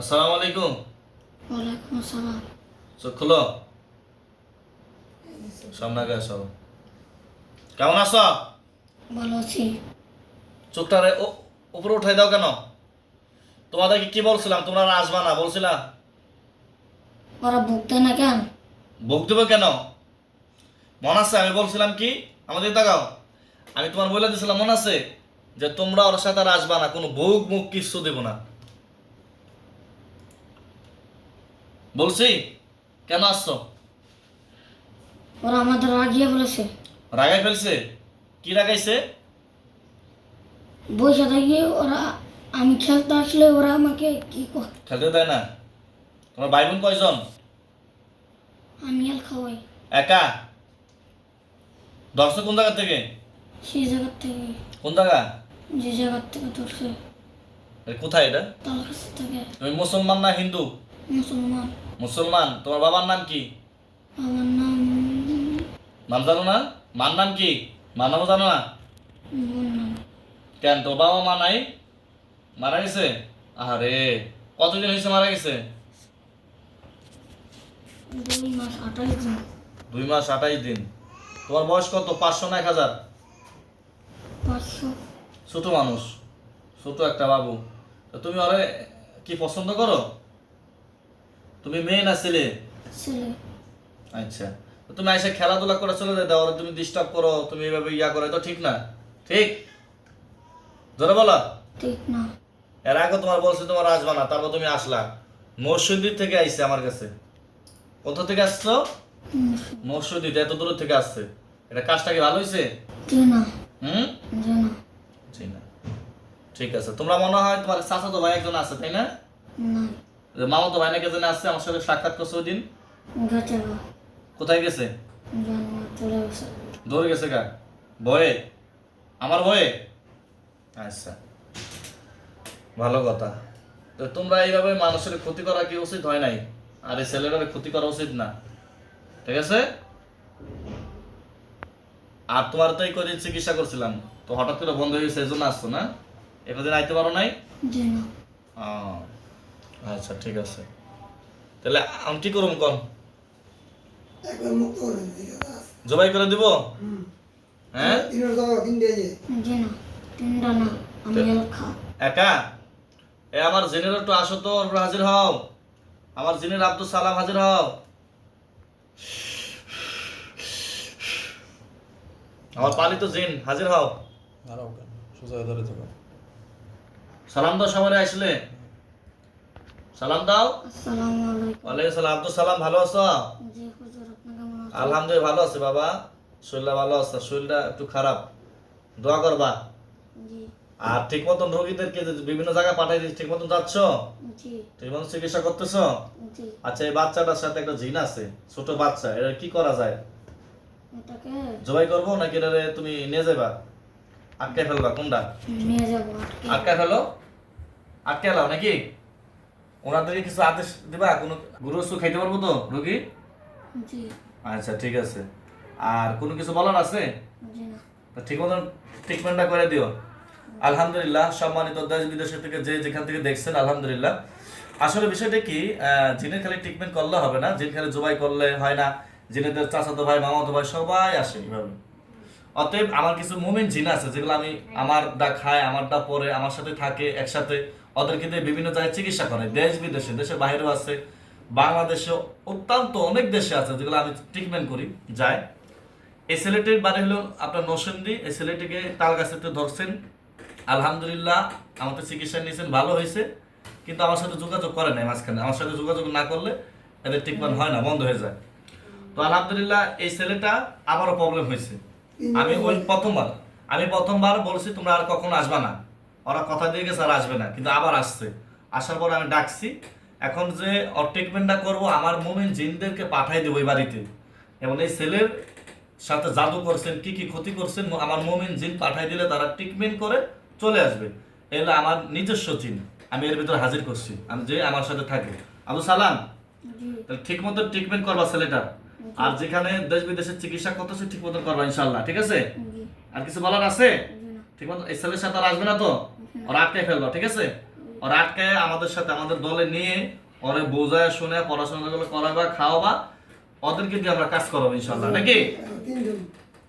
আসসালামু আলাইকুম। ওয়ালাইকুম আসসালাম। চোখ খুলো। আসো। কেমন আছো? ভালো আছি। উপরে উঠাই দাও কেন? তোমাদেরকে কি বলছিলাম? তোমরা আসবা না বলছিলাম ওরা দেয় না কেন? ভোগ দেবে কেন? মনে আছে? আমি বলছিলাম কি? আমাদের তাকাও। আমি তোমার বলে দিয়েছিলাম মনে আছে? যে তোমরা ওর সাথে আর আসবা না কোনো ভোগ মুখ কিছু দেবো না। বলছি কেন আসছো? ওরা আমাদের রাগিয়ে বলেছে রাগাই ফেলছে? কি রাগাইছে? বসে থেকে ওরা আমি খেলতে আসলে ওরা আমাকে কি কর খেলতে দেয় না। তোমার ভাই বোন কয়জন? আমি আর খাওয়াই। একা? ধরছো কোন জায়গা থেকে? সেই জায়গার থেকে। কোন জায়গা? যে জায়গার থেকে ধরছে। কোথায় এটা? তার কাছ থেকে। তুমি মুসলমান না হিন্দু? মুসলমান। মুসলমান তোমার বাবার নাম কি? নাম নাম জানো না? মার নাম কি? মার নামও জানো না? কেন তোর বাবা মা নাই? মারা গেছে? আরে কতদিন হয়েছে মারা গেছে? দুই মাস আঠাইশ দিন। তোমার বয়স কত? পাঁচশো না এক হাজার? পাঁচশো। ছোট মানুষ ছোট একটা বাবু। তো তুমি ওরে কি পছন্দ করো? তুমি মেয়ে না ছেলে? আচ্ছা। তুমি এসে খেলাধুলা করে চলে যেতে ওরা তুমি ডিস্টার্ব করো তুমি এভাবে ইয়া করো এটা ঠিক না? ঠিক? ধরে বলো। ঠিক না। এর আগে তোমার বলছে তোমার আসবা না তারপর তুমি আসলা। মসজিদ থেকে আইছে আমার কাছে। কোথা থেকে আসছো? মসজিদ এত দূর থেকে আসছে। এটা কাজটা কি ভালো হয়েছে হুম? ঠিক আছে তোমরা মনে হয় তোমার চাচাতো ভাই একজন আছে তাই না। মামাতো ভাই নাকি আসছে আমার সাথে সাক্ষাৎ করছে ওই দিন। কোথায় গেছে? জানো দৌড়ে গেছে ভয়ে? আমার ভয়ে? আচ্ছা। ভালো কথা। তো তোমরা এইভাবে মানুষের ক্ষতি করা কি উচিত হয় নাই? আর এই ছেলেটার ক্ষতি করা উচিত না। ঠিক আছে? আর তোমার তো এই কদিন চিকিৎসা করছিলাম। তো হঠাৎ করে বন্ধ হয়ে গেছে এই জন্য আসতো না? একদিন আইতে পারো নাই? ও, আচ্ছা ঠিক আছে। তাহলে আমি কি করুম কন। একবার মুক্ত করে দিই জবাই করে দিব? হ্যাঁ? একা এ আমার জিনের একটু আসো তো হাজির হও। আমার জিনের আব্দুল সালাম হাজির হও। আমার পালিত জিন হাজির হও। দাঁড়াও কেন? সোজা হয়ে থাকো। সালাম দাও সবাই আসলে। সালাম দাও। ওয়ালাইকুম সালাম আব্দুল সালাম ভালো আছো? আলহামদুলিল্লাহ ভালো আছে বাবা। শরীরটা ভালো আছে শরীরটা একটু খারাপ। দোয়া করবা। আর ঠিক মতন রোগীদেরকে বিভিন্ন জায়গায় পাঠাই দিচ্ছি ঠিক মতন যাচ্ছ? ঠিক মতন চিকিৎসা করতেছ? আচ্ছা এই বাচ্চাটার সাথে একটা জিন আছে ছোট বাচ্চা এটা কি করা যায়? জবাই করব নাকি এটা তুমি নিয়ে যাবা? আটকে ফেলবা কোনটা? আটকে। ফেলো? আটকে এলাও নাকি? ওনাদেরকে কিছু আদেশ দিবা? কোনো গুরু ওষুধ খাইতে পারব তো রোগী? জি। আচ্ছা ঠিক আছে। আর কোনো কিছু বলার আছে? জি না। তো ঠিক মতন ট্রিটমেন্টটা করে দিও। আলহামদুলিল্লাহ সম্মানিত দেশ বিদেশের থেকে যে যেখান থেকে দেখছেন আলহামদুলিল্লাহ। আসলে বিষয়টা কি জিনের খালি ট্রিটমেন্ট করলে হবে না। জিন খালি জবাই করলে হয় না। জিনেদের চাচাতো ভাই মামাতো ভাই সবাই আসে এইভাবে। অতএব আমার কিছু মুমিন জিন আছে যেগুলো আমি আমারটা খায় আমারটা পরে আমার সাথে থাকে একসাথে। ওদেরকে দিয়ে বিভিন্ন জায়গায় চিকিৎসা করে। দেশ বিদেশে, দেশের বাইরেও আছে। বাংলাদেশে অত্যন্ত অনেক দেশে আছে যেগুলো আমি ট্রিটমেন্ট করি, যায়। এই ছেলেটির বাড়ি হলো আপনার নসেন্দি এই ছেলেটিকে তাল গাছেতে ধরছেন। আলহামদুলিল্লাহ আমাদের চিকিৎসা নিয়েছেন, ভালো হয়েছে। কিন্তু আমার সাথে যোগাযোগ করে নাই মাঝখানে। আমার সাথে যোগাযোগ না করলে এদের ট্রিটমেন্ট হয় না, বন্ধ হয়ে যায়। তো আলহামদুলিল্লাহ, এই ছেলেটা আবারও প্রবলেম হয়েছে। আমি ওই প্রথমবার, আমি প্রথমবার বলছি, তোমরা আর কখনো আসবা না। ওরা কথা দিয়ে গেছে আর আসবে না কিন্তু আবার আসছে। আসার পর আমি ডাকছি এখন যে ওর ট্রিটমেন্টটা করব আমার মোমেন জিনদেরকে পাঠাই দেবো ওই বাড়িতে। এবং এই ছেলের সাথে জাদু করছেন কি কি ক্ষতি করছেন আমার মোমেন জিন পাঠাই দিলে তারা ট্রিটমেন্ট করে চলে আসবে। এগুলো আমার নিজস্ব জিন আমি এর ভিতরে হাজির করছি আমি যে আমার সাথে থাকে আবু সালাম তাহলে ঠিক মতো ট্রিটমেন্ট করবা ছেলেটা। আর যেখানে দেশ বিদেশের চিকিৎসা করতেছে ঠিক মতো করবা ইনশাল্লাহ ঠিক আছে? আর কিছু বলার আছে? ঠিক মতো? এই ছেলের সাথে আর আসবে না তো? ওরা আটকে ফেলবা ঠিক আছে? ওরা আটকে আমাদের সাথে আমাদের দলে নিয়ে ওরে বোঝায় শুনে পড়াশোনা গুলো করাবা খাওয়াবা ওদেরকে দিয়ে আমরা কাজ করাবো ইনশাল্লাহ নাকি?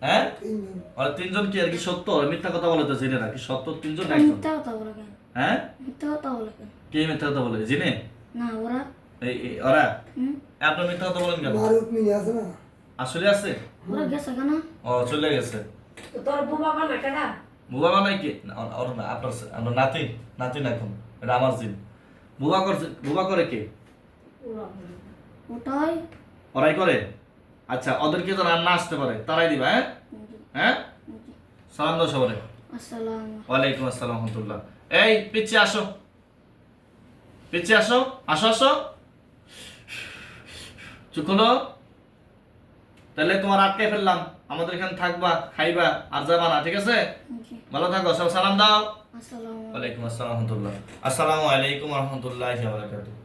হ্যাঁ? ওরা তিনজন কি আর কি সত্য? মিথ্যা কথা বলে তো জেনে না কি সত্য তিনজন একজন? মিথ্যা কথা বলে হ্যাঁ? মিথ্যা কথা বলে কে মিথ্যা কথা বলে জিনে? না ওরা। এই এই- ওরা? আপনার মিথ্যা কথা বলেন কেন? মিনি আছে না? আসলে আছে? ওরা গেছে কেন? ও চলে গেছে। তোর বুবা কেডা? বুবা বানাই কি? না, ওর- না আপনার সে- আপনার নাতি নাতি না এখন? এটা আমার জিন। বুবা করছে বুবা করে কে? ওটাই। ওরাই করে? আচ্ছা ওদেরকে তো রান্না আসতে পারে। তারাই দিবা হ্যাঁ? হ্যাঁ? সালাম দাও সবারে আসসালাম ওয়ালাইকুম আসসালাম রহমতুল্লাহ। এই পিছিয়ে আসো। পিছিয়ে আসো। আসো আসো। চুপ হলো তাহলে তোমার আটকে ফেললাম। আমাদের এখানে থাকবা খাইবা আর যাবা না ঠিক আছে? ভালো থাকো সব সালাম দাও। আসসালাম ওয়ালাইকুম আসসালাম রহমতুল্লাহ। আসসালামু আলাইকুম রহমতুল্লাহ বারাকাতুহু।